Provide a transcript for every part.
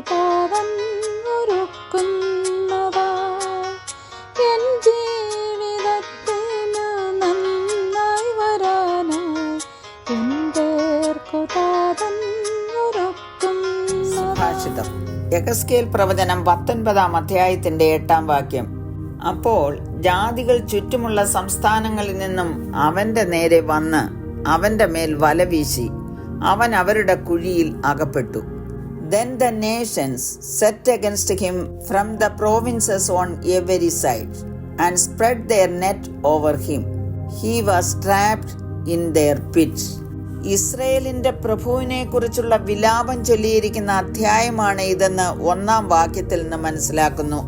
താതൻ ഒരുക്കുന്നവ എൻ ജീവിതത്തിനു നന്നായി വരാനായി എന്തേർക്കു താതൻ ഒരുക്കുന്നതാ സുഭാഷിതം. യഹസ്കേൽ പ്രവചനം പത്തൊൻപതാം അധ്യായത്തിന്റെ എട്ടാം വാക്യം. അപ്പോൾ ജാതികൾ ചുറ്റുമുള്ള സംസ്ഥാനങ്ങളിൽ നിന്നും അവന്റെ നേരെ വന്ന് അവന്റെ മേൽ വല വീശി അവൻ അവരുടെ കുഴിയിൽ അകപ്പെട്ടു. Then the nations set against him from the provinces on every side and spread their net over him he was trapped in their pit ഇസ്രയേലിന്റെ പ്രഭുവിനെ കുറിച്ചുള്ള വിലാപം ചൊല്ലിയിരിക്കുന്ന അധ്യായമാണ് ഇതെന്ന് ഒന്നാം വാക്യത്തിൽ നിന്ന് മനസ്സിലാക്കുന്നു.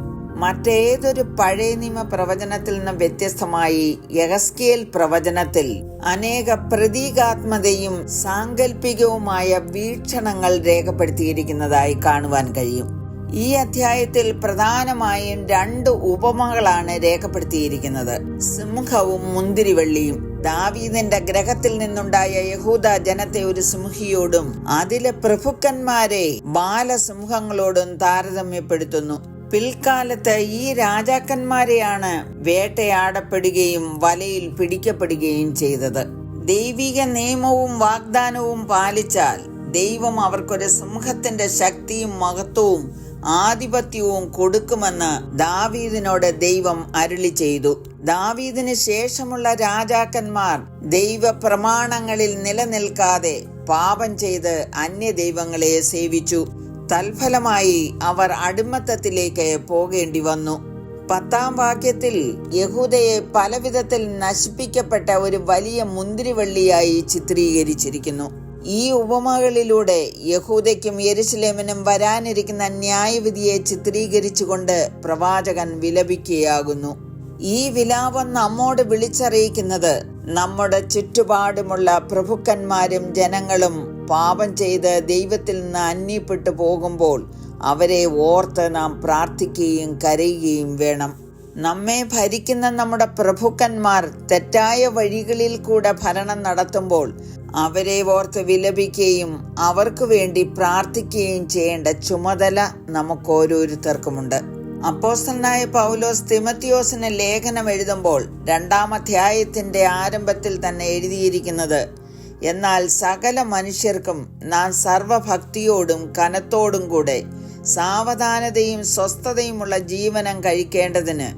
മറ്റേതൊരു പഴയ നിയമ പ്രവചനത്തിൽ നിന്ന് വ്യത്യസ്തമായി യഹസ്കേൽ പ്രവചനത്തിൽ അനേക പ്രതീകാത്മതയും സാങ്കല്പികവുമായ വീക്ഷണങ്ങൾ രേഖപ്പെടുത്തിയിരിക്കുന്നതായി കാണുവാൻ കഴിയും. ഈ അധ്യായത്തിൽ പ്രധാനമായും രണ്ട് ഉപമകളാണ് രേഖപ്പെടുത്തിയിരിക്കുന്നത്. സിംഹവും മുന്തിരിവള്ളിയും. ദാവീദിന്റെ ഗ്രഹത്തിൽ നിന്നുണ്ടായ യഹൂദ ജനത്തെ ഒരു സിംഹിയോടും അതിലെ പ്രഭുക്കന്മാരെ ബാലസിംഹങ്ങളോടും താരതമ്യപ്പെടുത്തുന്നു. പിൽക്കാലത്ത് ഈ രാജാക്കന്മാരെയാണ് വേട്ടയാടപ്പെടുകയും വലയിൽ പിടിക്കപ്പെടുകയും ചെയ്തത്. ദൈവിക നിയമവും വാഗ്ദാനവും പാലിച്ചാൽ ദൈവം അവർക്കൊരു സിംഹത്തിന്റെ ശക്തിയും മഹത്വവും ആധിപത്യവും കൊടുക്കുമെന്ന് ദാവീദിനോട് ദൈവം അരുളി ചെയ്തു. ദാവീദിന് ശേഷമുള്ള രാജാക്കന്മാർ ദൈവ പ്രമാണങ്ങളിൽ നിലനിൽക്കാതെ പാപം ചെയ്ത് അന്യ ദൈവങ്ങളെ സേവിച്ചു. തൽഫലമായി അവർ അടിമത്തത്തിലേക്ക് പോകേണ്ടി വന്നു. പത്താം വാക്യത്തിൽ യഹൂദയെ പലവിധത്തിൽ നശിപ്പിക്കപ്പെട്ട ഒരു വലിയ മുന്തിരിവള്ളിയായി ചിത്രീകരിച്ചിരിക്കുന്നു. ഈ ഉപമകളിലൂടെ യഹൂദയ്ക്കും യെരുസലേമിനും വരാനിരിക്കുന്ന ന്യായവിധിയെ ചിത്രീകരിച്ചുകൊണ്ട് പ്രവാചകൻ വിലപിക്കുകയാകുന്നു. ഈ വിലാപം നമ്മോട് വിളിച്ചറിയിക്കുന്നത് നമ്മുടെ ചുറ്റുപാടുമുള്ള പ്രഭുക്കന്മാരും ജനങ്ങളും പാപം ചെയ്ത് ദൈവത്തിൽ നിന്ന് അന്യപ്പെട്ടു പോകുമ്പോൾ അവരെ ഓർത്ത് നാം പ്രാർത്ഥിക്കുകയും കരയുകയും വേണം. നമ്മെ ഭരിക്കുന്ന നമ്മുടെ പ്രഭുക്കന്മാർ തെറ്റായ വഴികളിൽ കൂടെ ഭരണം നടത്തുമ്പോൾ അവരെ ഓർത്ത് വിലപിക്കുകയും അവർക്ക് വേണ്ടി പ്രാർത്ഥിക്കുകയും ചെയ്യേണ്ട ചുമതല നമുക്ക് ഓരോരുത്തർക്കുമുണ്ട് അപ്പോസ്റ്റലായ പൗലോസ് തിമത്തിയോസിന് ലേഖനം എഴുതുമ്പോൾ രണ്ടാം അധ്യായത്തിന്റെ ആരംഭത്തിൽ തന്നെ എഴുതിയിരിക്കുന്നത് എന്നാൽ സകല മനുഷ്യർക്കും നാം സർവഭക്തിയോടും കനത്തോടും കൂടെ സാവധാനതയും സ്വസ്ഥതയുമുള്ള ജീവനം കഴിക്കേണ്ടതിന്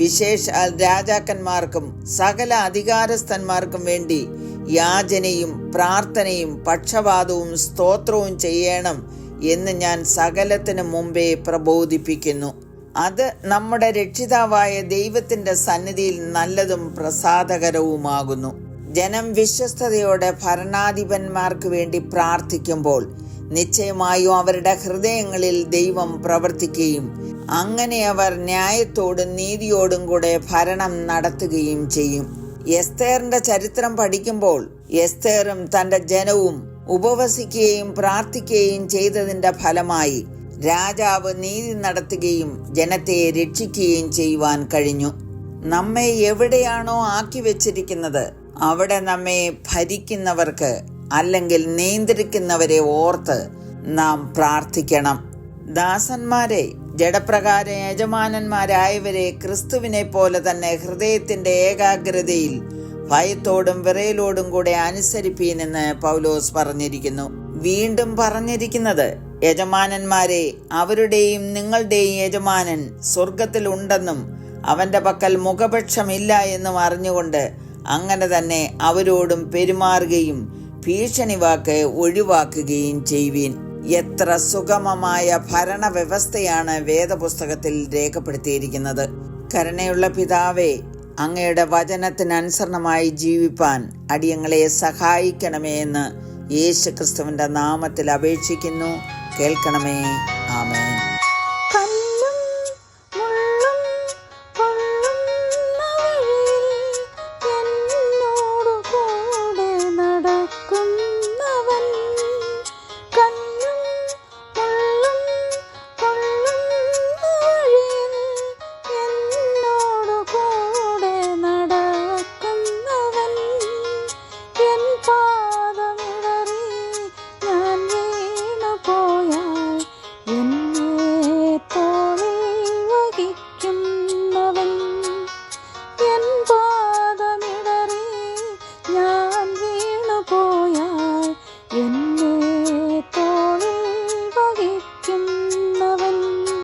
വിശേഷ രാജാക്കന്മാർക്കും സകല അധികാരസ്ഥന്മാർക്കും വേണ്ടി യാചനയും പ്രാർത്ഥനയും പക്ഷപാതവും സ്തോത്രവും ചെയ്യണം എന്ന് ഞാൻ സകലത്തിനു മുമ്പേ പ്രബോധിപ്പിക്കുന്നു. അത് നമ്മുടെ രക്ഷിതാവായ ദൈവത്തിന്റെ സന്നിധിയിൽ നല്ലതും പ്രസാദകരവുമാകുന്നു. ജനം വിശ്വസ്തയോടെ ഭരണാധിപന്മാർക്ക് വേണ്ടി പ്രാർത്ഥിക്കുമ്പോൾ നിശ്ചയമായും അവരുടെ ഹൃദയങ്ങളിൽ ദൈവം പ്രവർത്തിക്കുകയും അങ്ങനെ അവർ ന്യായത്തോടും നീതിയോടും കൂടെ ഭരണം നടത്തുകയും ചെയ്യും. എസ്തേറിന്റെ ചരിത്രം പഠിക്കുമ്പോൾ എസ്തേറും തന്റെ ജനവും ഉപവസിക്കുകയും പ്രാർത്ഥിക്കുകയും ചെയ്തതിന്റെ ഫലമായി രാജാവ് നീതി നടത്തുകയും ജനത്തെ രക്ഷിക്കുകയും ചെയ്യുവാൻ കഴിഞ്ഞു. നമ്മെ എവിടെയാണോ ആക്കി വെച്ചിരിക്കുന്നത് അവിടെ നമ്മെ ഭരിക്കുന്നവർക്ക് അല്ലെങ്കിൽ നിയന്ത്രിക്കുന്നവരെ ഓർത്ത് നാം പ്രാർത്ഥിക്കണം. ദാസന്മാരെ ജഡപ്രകാര യജമാനന്മാരായവരെ ക്രിസ്തുവിനെ പോലെ തന്നെ ഹൃദയത്തിന്റെ ഏകാഗ്രതയിൽ ഭയത്തോടും വിറയലോടും കൂടെ അനുസരിപ്പീനെന്ന് പൗലോസ് പറഞ്ഞിരിക്കുന്നു. വീണ്ടും പറഞ്ഞിരിക്കുന്നത് യജമാനന്മാരെ അവരുടെയും നിങ്ങളുടെയും യജമാനൻ സ്വർഗത്തിലുണ്ടെന്നും അവന്റെ പക്കൽ മുഖപക്ഷമില്ല എന്നും അറിഞ്ഞുകൊണ്ട് അങ്ങനെ തന്നെ അവരോടും പെരുമാറുകയും ഭീഷണി വാക്ക് ഒഴിവാക്കുകയും ചെയ്യുവീൻ. എത്ര സുഗമമായ ഭരണവ്യവസ്ഥയാണ് വേദപുസ്തകത്തിൽ രേഖപ്പെടുത്തിയിരിക്കുന്നത്. കരുണയുള്ള പിതാവേ അങ്ങയുടെ വചനത്തിനനുസരണമായി ജീവിപ്പാൻ അടിയങ്ങളെ സഹായിക്കണമേ എന്ന് യേശു ക്രിസ്തുവിന്റെ നാമത്തിൽ അപേക്ഷിക്കുന്നു. കേൾക്കണമേ.